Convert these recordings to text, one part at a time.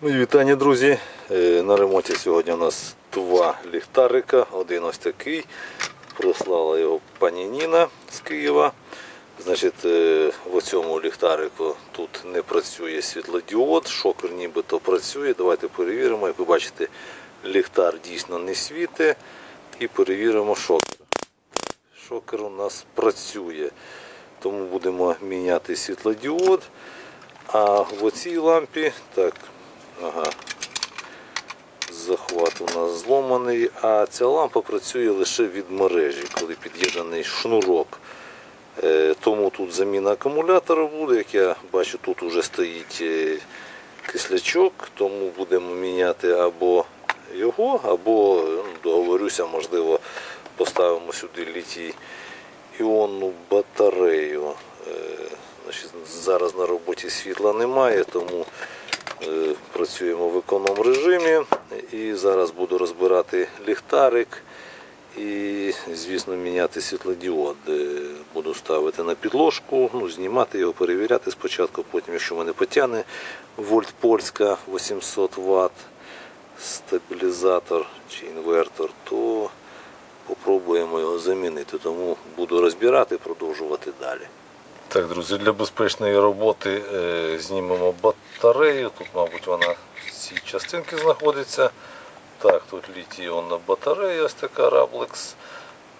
Мої вітання, друзі. Е, На ремонті сьогодні у нас два ліхтарика. Один ось такий. Прислала його пані Ніна з Києва. Значить, е, в цьому ліхтарику тут не працює світлодіод, шокер нібито працює. Давайте перевіримо. Як ви бачите, ліхтар дійсно не світить. І перевіримо шокер. Шокер у нас працює. Тому будемо міняти світлодіод. А в оцій лампі, так, ага, захват у нас зломаний, а ця лампа працює лише від мережі, коли під'єднаний шнурок. Е, Тому тут заміна акумулятора буде, як я бачу, тут вже стоїть е, кислячок, тому будемо міняти або його, або договорюся, можливо, поставимо сюди літій іонну батарею. Е, зараз на роботі світла немає, тому працюємо в економ режимі. І зараз буду розбирати ліхтарик і, звісно, міняти світлодіод. Е, Буду ставити на підложку, ну, знімати його, перевіряти спочатку, потім, якщо мене потягне вольт Польська 800 Вт, стабілізатор чи інвертор, то попробуємо його замінити. Тому буду розбирати, продовжувати далі. Так, друзі, для безпечної роботи е, знімемо батарею. Тут, мабуть, вона в цій частинці знаходиться. Так, тут літій-іонна батарея, ось така Rablex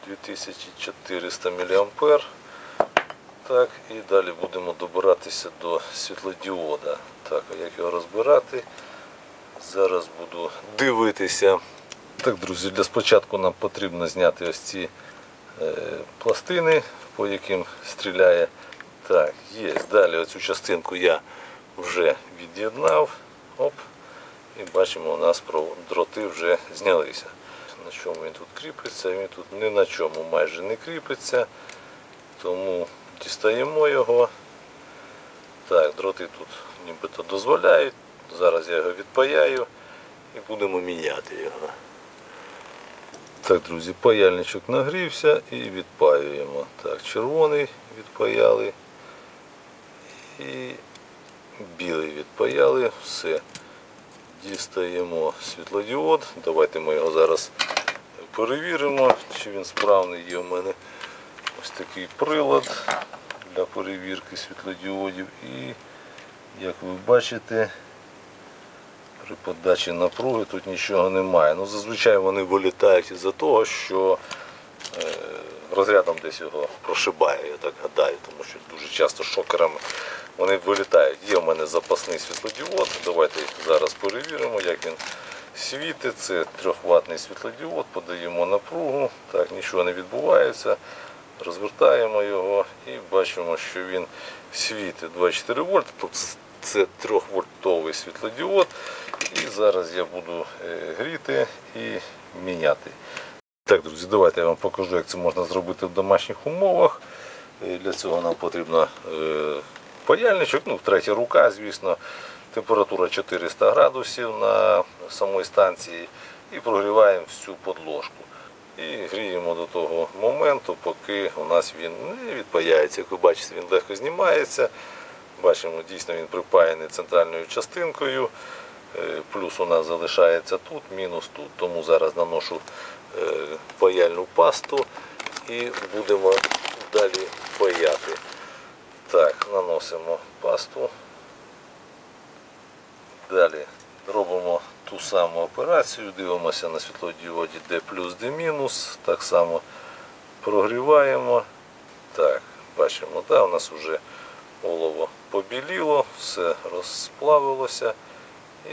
2400 мА. Так, і далі будемо добиратися до світлодіода. Так, а як його розбирати? Зараз буду дивитися. Так, друзі, для спочатку нам потрібно зняти ось ці е, пластини, по яким стріляє. Так, є. Далі оцю частинку я вже від'єднав. Оп. І бачимо, у нас дроти вже знялися. На чому він тут кріпиться? Він тут ні на чому майже не кріпиться. Тому дістаємо його. Так, дроти тут нібито дозволяють. Зараз я його відпаяю і будемо міняти його. Так, друзі, паяльничок нагрівся і відпаюємо. Так, червоний відпаяли і білий відпаяли. Все. Дістаємо світлодіод. Давайте ми його зараз перевіримо, чи він справний. Є у мене ось такий прилад для перевірки світлодіодів. І, як ви бачите, при подачі напруги тут нічого немає. Ну, зазвичай вони вилітають із-за того, що розрядом десь його прошибає, я так гадаю, тому що дуже часто шокерами вони вилітають. Є в мене запасний світлодіод. Давайте зараз перевіримо, як він світить. Це 3-ваттний світлодіод, подаємо напругу, так, нічого не відбувається. Розвертаємо його і бачимо, що він світить 24 вольт. Тобто Це 3-вольтовий світлодіод. І зараз я буду е, гріти і міняти. Так, друзі, давайте я вам покажу, як це можна зробити в домашніх умовах. Для цього нам потрібно е, паяльничок, ну, третя рука, звісно, температура 400 градусів на самій станції і прогріваємо всю подложку. І гріємо до того моменту, поки у нас він не відпаяється. Як ви бачите, він легко знімається. Бачимо, дійсно він припаяний центральною частинкою. Е, Плюс у нас залишається тут, мінус тут. Тому зараз наношу паяльну пасту і будемо далі паяти. Так, наносимо пасту. Далі робимо ту саму операцію, дивимося на світлодіоді D плюс D мінус. Так само прогріваємо. Так, бачимо, да, у нас вже олово побіліло, все розплавилося.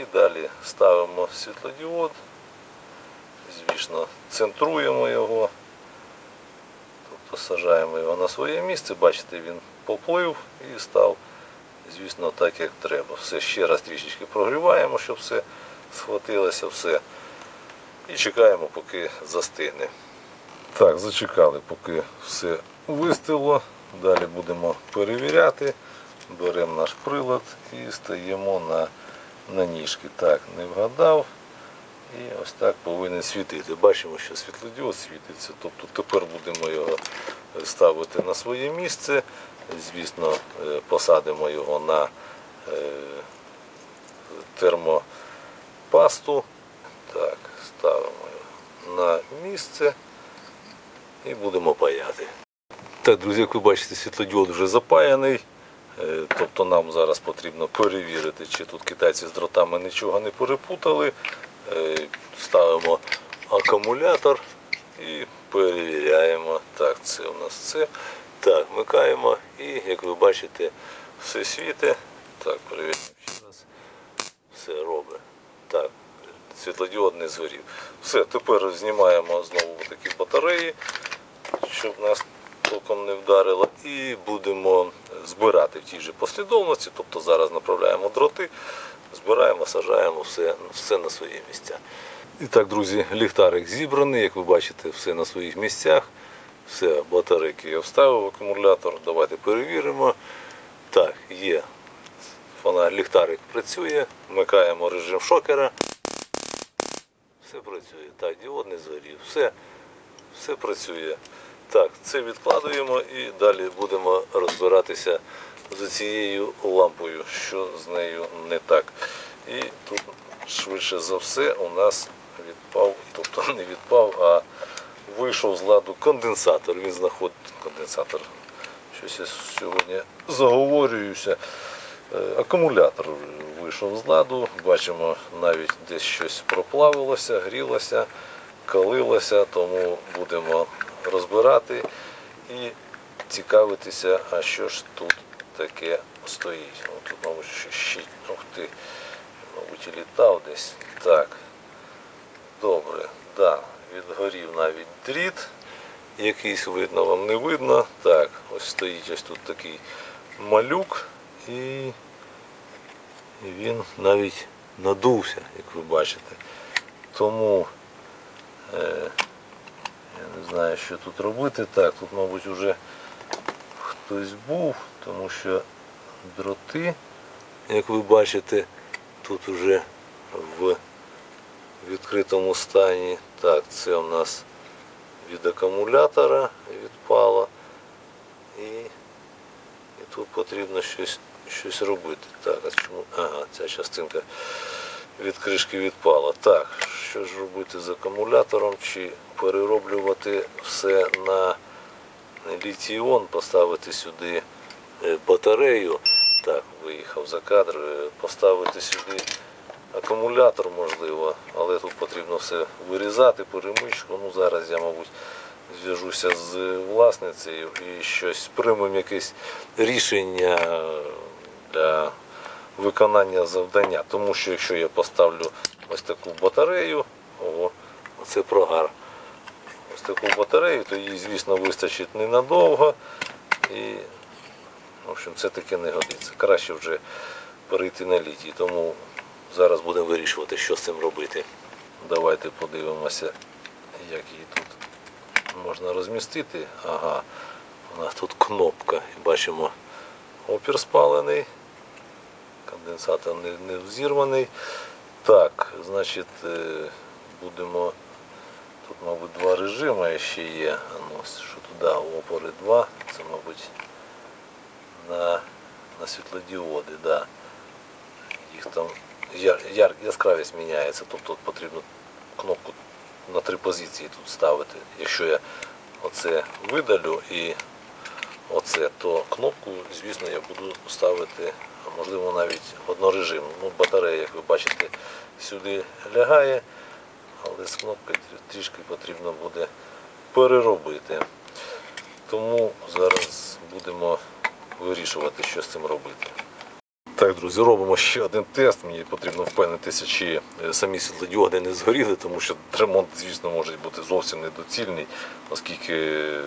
І далі ставимо світлодіод. Звісно, центруємо його. Тобто сажаємо його на своє місце, бачите, він поплив і став, звісно, так, як треба. Все ще раз трішечки прогріваємо, щоб все схватилося, все. І чекаємо, поки застигне. Так, зачекали, поки все вистило. Далі будемо перевіряти. Беремо наш прилад і стаємо на, на ніжки. Так, не вгадав. І ось так повинен світити. Бачимо, що світлодіод світиться. Тобто тепер будемо його ставити на своє місце. Звісно, е, посадимо його на е, термопасту. Так, ставимо його на місце і будемо паяти. Так, друзі, як ви бачите, світлодіод вже запаяний. Е, Тобто нам зараз потрібно перевірити, чи тут китайці з дротами нічого не перепутали. Е, Ставимо акумулятор і перевіряємо. Так, це у нас це. Так, вмикаємо і, як ви бачите, все світе. Так, перевіряємо ще раз. Все робить. Так, світлодіод не згорів. Все, тепер знімаємо знову такі батареї, щоб нас током не вдарило. І будемо збирати в тій же послідовності. Тобто зараз направляємо дроти, збираємо, сажаємо все, все на свої місця. І так, друзі, ліхтарик зібраний, як ви бачите, все на своїх місцях. Все, батарейки я вставив акумулятор. Давайте перевіримо. Так, є. Фонарь ліхтарик працює. Вмикаємо режим шокера. Все працює. Так, діод не згорів. Все, все працює. Так, це відкладуємо і далі будемо розбиратися з цією лампою, що з нею не так. І тут швидше за все у нас відпав, тобто не відпав, а вийшов з ладу конденсатор. Він знаходить конденсатор. Щось я сьогодні заговорююся. Е, Акумулятор вийшов з ладу, бачимо, навіть десь щось проплавилося, грілося, калилося, тому будемо розбирати і цікавитися, а що ж тут таке стоїть. О, тут, мабуть, ще щит. Ух ти, мабуть, і літав десь. Так. Добре, да, відгорів навіть дріт. Якийсь видно, вам не видно. Так, ось стоїть ось тут такий малюк і він навіть надувся, як ви бачите. Тому е, я не знаю, що тут робити. Так, тут, мабуть, вже хтось був, тому що дроти, як ви бачите, тут вже в відкритому стані. Так, це у нас від акумулятора відпало. І, і тут потрібно щось, щось робити. Так, а чому? Ага, ця частинка від кришки відпала. Так, що ж робити з акумулятором? Чи перероблювати все на літій-іон, поставити сюди е, батарею. Так, виїхав за кадр, е, поставити сюди акумулятор можливо, але тут потрібно все вирізати, перемичку. Ну зараз я, мабуть, зв'яжуся з власницею і щось приймемо якесь рішення е, для виконання завдання. Тому що якщо я поставлю ось таку батарею, о, це прогар. Таку батарею, то їй, звісно, вистачить ненадовго. І, в общем, це таке не годиться. Краще вже перейти на літій. Тому зараз будемо вирішувати, що з цим робити. Давайте подивимося, як її тут можна розмістити. Ага, у нас тут кнопка. Бачимо, опір спалений, конденсатор не, не взірваний. Так, значить, е, будемо. Тут, мабуть, два режими ще є. Ну, що туди, опори 2. Це, мабуть, на, на світлодіоди, да. Їх там яр, яскравість міняється, тобто потрібно кнопку на три позиції тут ставити. Якщо я оце видалю і оце, то кнопку, звісно, я буду ставити, можливо, навіть однорежимну. Ну, батарея, як ви бачите, сюди лягає, але з кнопкою трішки потрібно буде переробити. Тому зараз будемо вирішувати, що з цим робити. Так, друзі, робимо ще один тест. Мені потрібно впевнитися, чи е, самі світлодіоди не згоріли, тому що ремонт, звісно, може бути зовсім недоцільний, оскільки е,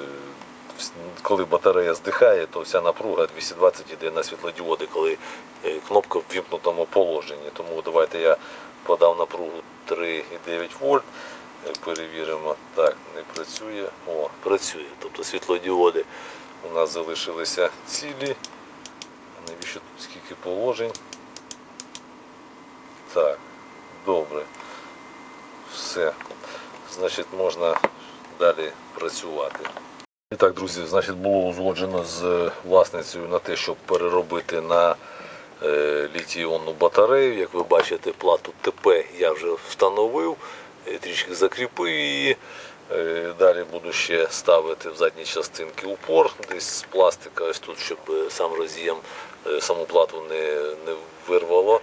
коли батарея здихає, то вся напруга 220 йде на світлодіоди, коли е, кнопка в вімкнутому положенні. Тому давайте я подав напругу 3,9 вольт. Е, Перевіримо. Так, не працює. О, працює. Тобто світлодіоди у нас залишилися цілі. Навіщо тут скільки положень? Так, добре. Все. Значить, можна далі працювати. І так, друзі, значить, було узгоджено з власницею на те, щоб переробити на е, літій-іонну батарею. Як ви бачите, плату ТП я вже встановив, е, трішки закріпив її. Е, Далі буду ще ставити в задній частинці упор десь з пластика, ось тут, щоб е, сам роз'єм саму плату не, не вирвало.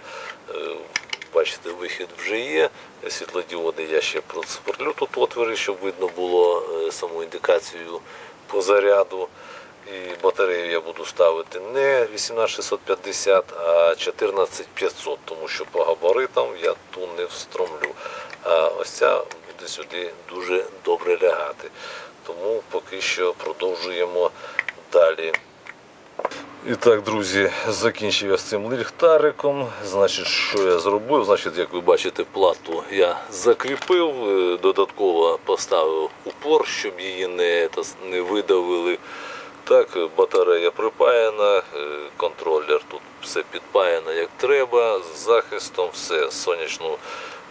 Бачите, вихід вже є. Світлодіоди я ще просверлю тут отвори, щоб видно було саму індикацію по заряду. І батарею я буду ставити не 18650, а 14500, тому що по габаритам я ту не встромлю. А ось ця буде сюди дуже добре лягати. Тому поки що продовжуємо далі. І так, друзі, закінчив я з цим ліхтариком. Значить, що я зробив? Значить, як ви бачите, плату я закріпив, е, додатково поставив упор, щоб її не, не видавили. Так, е, батарея припаяна, е, контролер тут все підпаяно як треба, з захистом, все. Сонячну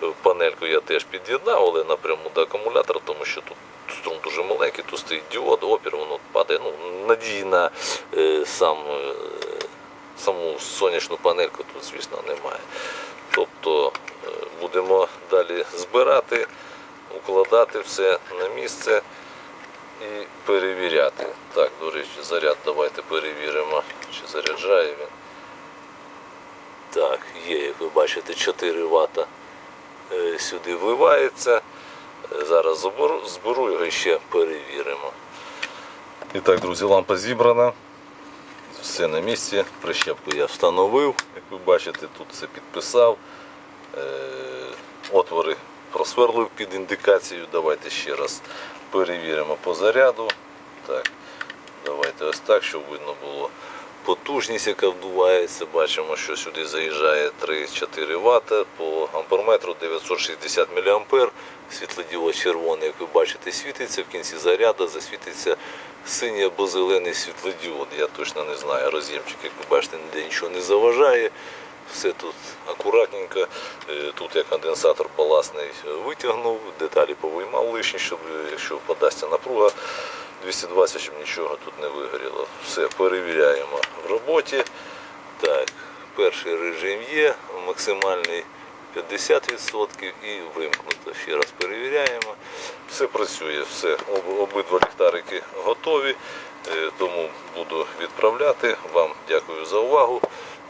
е, панельку я теж під'єднав, але напряму до акумулятора, тому що тут струм дуже маленький, тут стоїть діод, опір, воно падає. Ну, надії на сам, саму сонячну панельку тут, звісно, немає. Тобто будемо далі збирати, укладати все на місце і перевіряти. Так, до речі, заряд давайте перевіримо, чи заряджає він. Так, є, як ви бачите, 4 Вт е, сюди вливається. Е, Зараз зберу, зберу його і ще перевіримо. І так, друзі, лампа зібрана. Все на місці. Прищепку я встановив, як ви бачите, тут все підписав. Е, Отвори просверлив під індикацією. Давайте ще раз перевіримо по заряду. Так, давайте ось так, щоб видно було потужність, яка вдувається. Бачимо, що сюди заїжджає 3-4 Вт, по амперметру 960 мА. Світлодіод червоний, як ви бачите, світиться. В кінці заряду засвітиться синій або зелений світлодіод. Я точно не знаю. Роз'ємчик, як ви бачите, ніде нічого не заважає. Все тут акуратненько. Е, Тут я конденсатор паласний витягнув, деталі повиймав лишні, щоб якщо подасться напруга 220, щоб нічого тут не вигоріло. Все, перевіряємо в роботі. Так, перший режим є, максимальний 50% і вимкнуто. Ще раз перевіряємо. Все працює, все. Об- Обидва ліхтарики готові, е, тому буду відправляти. Вам дякую за увагу.